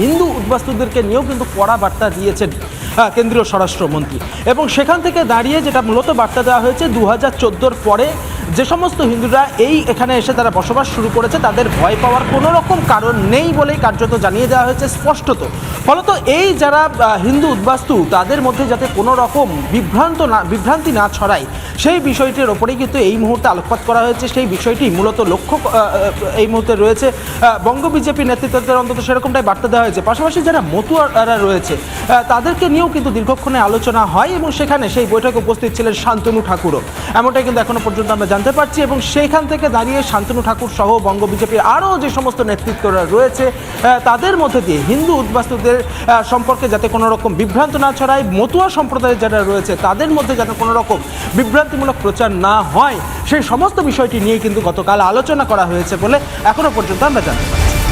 হিন্দু উদ্বাস্তুদেরকে নিয়েও কিন্তু কড়া বার্তা দিয়েছেন কেন্দ্রীয় স্বরাষ্ট্রমন্ত্রী। এবং সেখান থেকে দাঁড়িয়ে যেটা মূলত বার্তা দেওয়া হয়েছে দু হাজার পরে যে সমস্ত হিন্দুরা এই এখানে এসে তারা বসবাস শুরু করেছে, তাদের ভয় পাওয়ার কোনো রকম কারণ নেই বলেই কার্যত জানিয়ে দেওয়া হয়েছে স্পষ্টত। ফলত এই যারা হিন্দু উদ্বাস্তু, তাদের মধ্যে যাতে কোনো রকম বিভ্রান্ত না, বিভ্রান্তি না ছড়ায়, সেই বিষয়টির ওপরেই কিন্তু এই মুহূর্তে আলোকপাত করা হয়েছে। সেই বিষয়টি মূলত লক্ষ্য এই মুহূর্তে রয়েছে। বঙ্গ বিজেপি নেতৃত্বের অন্তত সেরকমটাই বার্তা দেওয়া হয়েছে। পাশাপাশি যারা মতুয়ারা রয়েছে তাদেরকে নিয়েও কিন্তু দীর্ঘক্ষণে আলোচনা হয় এবং সেখানে সেই বৈঠকে উপস্থিত ছিলেন শান্তনু ঠাকুরও। এমনটাই কিন্তু এখনও পর্যন্ত আমরা জানতে পারছি এবং সেখান থেকে দাঁড়িয়ে শান্তনু ঠাকুর সহ বঙ্গ বিজেপির আরও যে সমস্ত নেতৃত্বরা রয়েছে তাদের মধ্যে দিয়ে হিন্দু উদ্বাস্তুদের আহ, সম্পর্কে যাতে কোনো রকম বিভ্রান্ত না ছড়ায় মতুয়া সম্প্রদায়ের যারা রয়েছে তাদের মধ্যে যাতে কোনো রকম বিভ্রান্তিমূলক প্রচার না হয় সেই সমস্ত বিষয়টি নিয়ে কিন্তু গতকাল আলোচনা করা হয়েছে বলে এখনও পর্যন্ত আমরা জানতে পারি